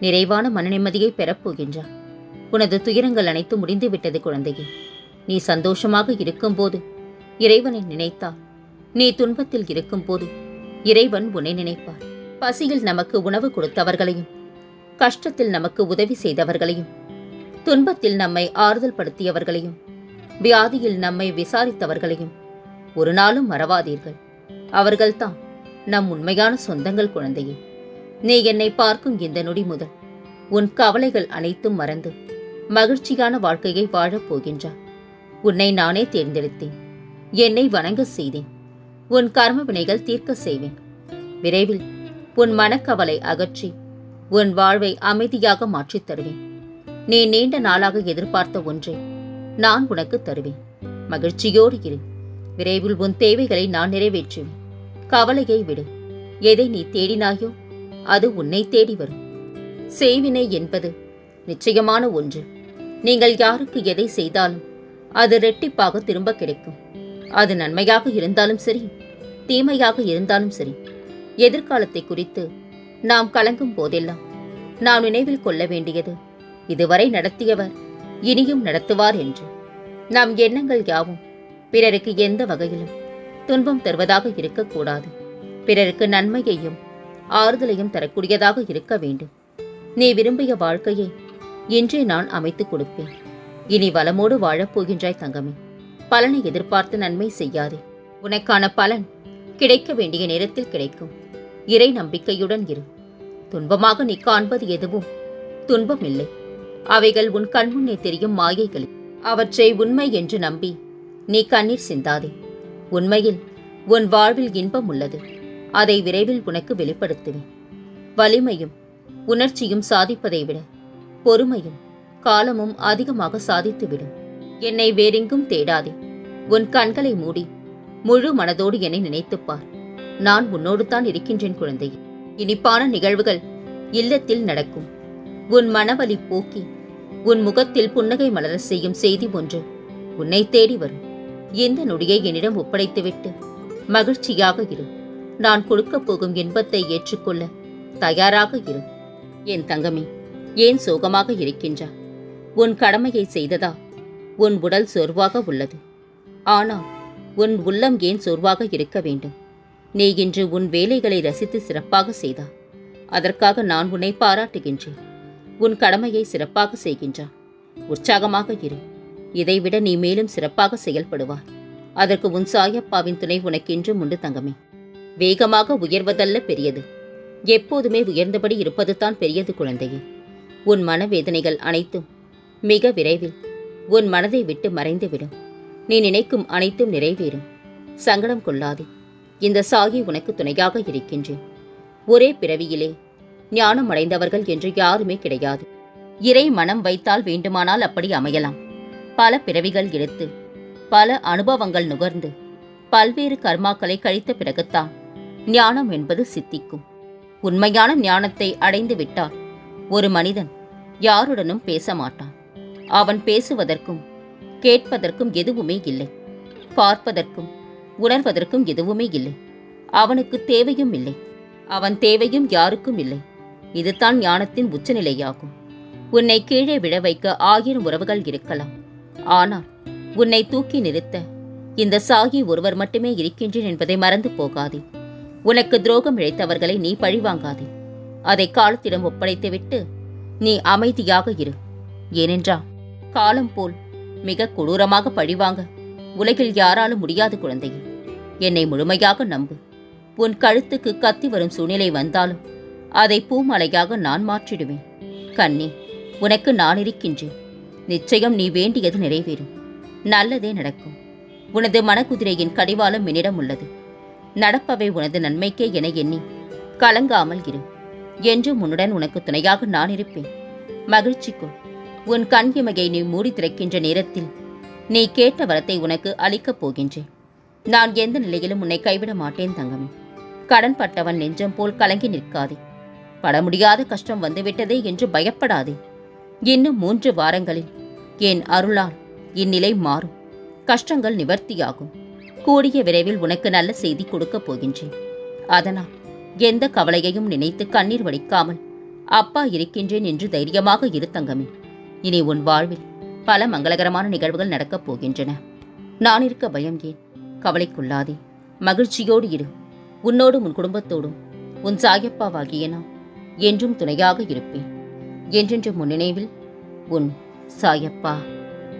நிறைவான மன நிம்மதியை பெறப் உனது துயரங்கள் அனைத்தும் முடிந்துவிட்டது குழந்தையே. நீ சந்தோஷமாக இருக்கும்போது இறைவனை நினைத்தால் நீ துன்பத்தில் இருக்கும்போது இறைவன் உன்னை நினைப்பார். பசியில் நமக்கு உணவு கொடுத்தவர்களையும் கஷ்டத்தில் நமக்கு உதவி செய்தவர்களையும் துன்பத்தில் நம்மை ஆறுதல் படுத்தியவர்களையும் வியாதியில் நம்மை விசாரித்தவர்களையும் ஒரு நாளும் மறவாதீர்கள். அவர்கள்தான் நம் உண்மையான சொந்தங்கள் குழந்தையே. நீ என்னை பார்க்கும் இந்த நொடி முதல். உன் கவலைகள் அனைத்தும் மறந்து மகிழ்ச்சியான வாழ்க்கையை வாழப் போகின்றாய். உன்னை நானே தேர்ந்தெடுத்தேன். என்னை வணங்க செய்தேன். உன் கர்ம வினைகள் தீர்க்க செய்வேன். விரைவில் உன் மனக்கவலை அகற்றி உன் வாழ்வை அமைதியாக மாற்றித் தருவேன். நீ நீண்ட நாளாக எதிர்பார்த்த ஒன்றை நான் உனக்கு தருவேன். மகிழ்ச்சியோடு இரு. விரைவில் உன் தேவைகளை நான் நிறைவேற்றுவேன். கவலையை விடு. எதை நீ தேடினாயோ அது உன்னை தேடி வரும். செய்வினை என்பது நிச்சயமான ஒன்று. நீங்கள் யாருக்கு எதை செய்தாலும் அது ரெட்டிப்பாக திரும்ப கிடைக்கும். அது நன்மையாக இருந்தாலும் சரி தீமையாக இருந்தாலும் சரி எதிர்காலத்தை குறித்து நாம் கலங்கும் போதெல்லாம் நாம் நினைவில் கொள்ள வேண்டியது இதுவரை நடத்தியவர் இனியும் நடத்துவார் என்று. நம் எண்ணங்கள் யாவும் பிறருக்கு எந்த வகையிலும் துன்பம் தருவதாக இருக்கக்கூடாது. பிறருக்கு நன்மையையும் ஆறுதலையும் தரக்கூடியதாக இருக்க வேண்டும். நீ விரும்பிய வாழ்க்கையை இன்றே நான் அமைத்துக் கொடுப்பேன். இனி வளமோடு வாழப் போகின்றாய் தங்கமே. பலனை எதிர்பார்த்து நன்மை செய்யாதே. உனக்கான பலன் கிடைக்க வேண்டிய நேரத்தில் கிடைக்கும். இறை நம்பிக்கையுடன் இரு. துன்பமாக நீ காண்பது எதுவும் துன்பம் இல்லை அவைகள் உன் கண்முன்னே தெரியும் மாயைகள். அவற்றை உண்மை என்று நம்பி நீ கண்ணீர் சிந்தாதே. உண்மையில் உன் வாழ்வில் இன்பம் உள்ளது. அதை விரைவில் உனக்கு வெளிப்படுத்துவேன். வலிமையும் உணர்ச்சியும் சாதிப்பதை விட பொறுமையும் காலமும் அதிகமாக சாதித்துவிடும். என்னை வேறெங்கும் தேடாதே. உன் கண்களை மூடி முழு மனதோடு என்னை நினைத்துப்பார் நான் உன்னோடு தான் இருக்கின்றேன் குழந்தை இனிப்பான நிகழ்வுகள் இல்லத்தில் நடக்கும். உன் மனவலி போக்கி உன் முகத்தில் புன்னகை மலர செய்யும் செய்தி ஒன்று உன்னை தேடி வரும். இந்த நொடியை என்னிடம் ஒப்படைத்துவிட்டு மகிழ்ச்சியாக இரு. நான் கொடுக்கப் போகும் இன்பத்தை ஏற்றுக்கொள்ள தயாராக இரு. என் தங்கமே ஏன் சோகமாக இருக்கின்றா? உன் கடமையை செய்ததா? உன் உடல் சோர்வாக உள்ளது. ஆனால் உன் உள்ளம் ஏன் சோர்வாக இருக்க வேண்டும்? நீ இன்று உன் வேலைகளை ரசித்து சிறப்பாக செய்தா? அதற்காக நான் உன்னை பாராட்டுகின்றேன். உன் கடமையை சிறப்பாக செய்கின்றா? உற்சாகமாக இரு. இதைவிட நீ மேலும் சிறப்பாக செயல்படுவாய். அதற்கு உன் சாயப்பாவின் துணை உனக்கென்றும் உண்டு தங்கமே. வேகமாக உயர்வதல்ல பெரியது. எப்போதுமே உயர்ந்தபடி இருப்பதுதான் பெரியது குழந்தையே. உன் மனவேதனைகள் அனைத்தும் மிக விரைவில் உன் மனதை விட்டு மறைந்துவிடும். நீ நினைக்கும் அனைத்தும் நிறைவேறும். சங்கடம் கொள்ளாதே. இந்த சாகி உனக்கு துணையாக இருக்கின்றேன். ஒரே பிறவியிலே ஞானம் அடைந்தவர்கள் என்று யாருமே கிடையாது. இறை மனம் வைத்தால் வேண்டுமானால் அப்படி அமையலாம். பல பிறவிகள் எடுத்து பல அனுபவங்கள் நுகர்ந்து பல்வேறு கர்மாக்களை கழித்த பிறகுத்தான் ஞானம் என்பது சித்திக்கும். உண்மையான ஞானத்தை அடைந்து விட்டால் ஒரு மனிதன் யாருடனும் பேச மாட்டான். அவன் பேசுவதற்கும் கேட்பதற்கும் எதுவுமே இல்லை. பார்ப்பதற்கும் உணர்வதற்கும் எதுவுமே இல்லை. அவனுக்கு தேவையும் இல்லை. அவன் தேவையும் யாருக்கும் இல்லை. இதுதான் ஞானத்தின் உச்சநிலையாகும். உன்னை கீழே விழ வைக்க ஆயிரம் உறவுகள் இருக்கலாம். ஆனால் உன்னை தூக்கி நிறுத்த இந்த சாகி ஒருவர் மட்டுமே இருக்கின்றேன் என்பதை மறந்து போகாதே. உனக்கு துரோகம் இழைத்தவர்களை நீ பழிவாங்காதே. அதை காலத்திடம் ஒப்படைத்துவிட்டு நீ அமைதியாக இரு. ஏனென்றால் காலம் போல் மிக கொடூரமாக பழிவாங்க உலகில் யாராலும் முடியாது குழந்தையே. என்னை முழுமையாக நம்பு. உன் கழுத்துக்கு கத்தி வரும் சூழ்நிலை வந்தாலும் அதை பூமலையாக நான் மாற்றிடுவேன். கண்ணே உனக்கு நான் இருக்கின்றேன் நிச்சயம் நீ வேண்டியது நிறைவேறும். நல்லதே நடக்கும். உனது மனக்குதிரையின் கடிவாளம் என்னிடம் உள்ளது. நடப்பவை உனது நன்மைக்கே என எண்ணி கலங்காமல் இரு. என்றும் உன்னுடன் உனக்கு துணையாக நான் இருப்பேன். மகிழ்ச்சிக்குள். உன் கண் இமையை நீ மூடி திறக்கின்ற நேரத்தில் நீ கேட்ட வரத்தை உனக்கு அளிக்கப் போகின்றேன். நான் எந்த நிலையிலும் உன்னை கைவிட மாட்டேன் தங்கமே. கடன் பட்டவன் நெஞ்சம் போல் கலங்கி நிற்காதே. பட முடியாத கஷ்டம் வந்துவிட்டதே என்று பயப்படாதே. இன்னும் மூன்று வாரங்களில் என் அருளால் இந்நிலை மாறும். கஷ்டங்கள் நிவர்த்தியாகும். கூடிய விரைவில் உனக்கு நல்ல செய்தி கொடுக்கப் போகின்றேன். அதனால் எந்த கவலையையும் நினைத்து கண்ணீர் வடிக்காமல் அப்பா இருக்கின்றேன் என்று தைரியமாக இரு தங்கமே. இனி உன் வாழ்வில் பல மங்களகரமான நிகழ்வுகள் நடக்கப் போகின்றன. நான் இருக்க பயம் ஏன்? கவலைக்குள்ளாதே. மகிழ்ச்சியோடு இரு. உன்னோடும் உன் குடும்பத்தோடும் உன் சாயப்பாவாகிய நான் என்றும் துணையாக இருப்பேன். என்றென்று முன்னினைவில் உன் சாயப்பா.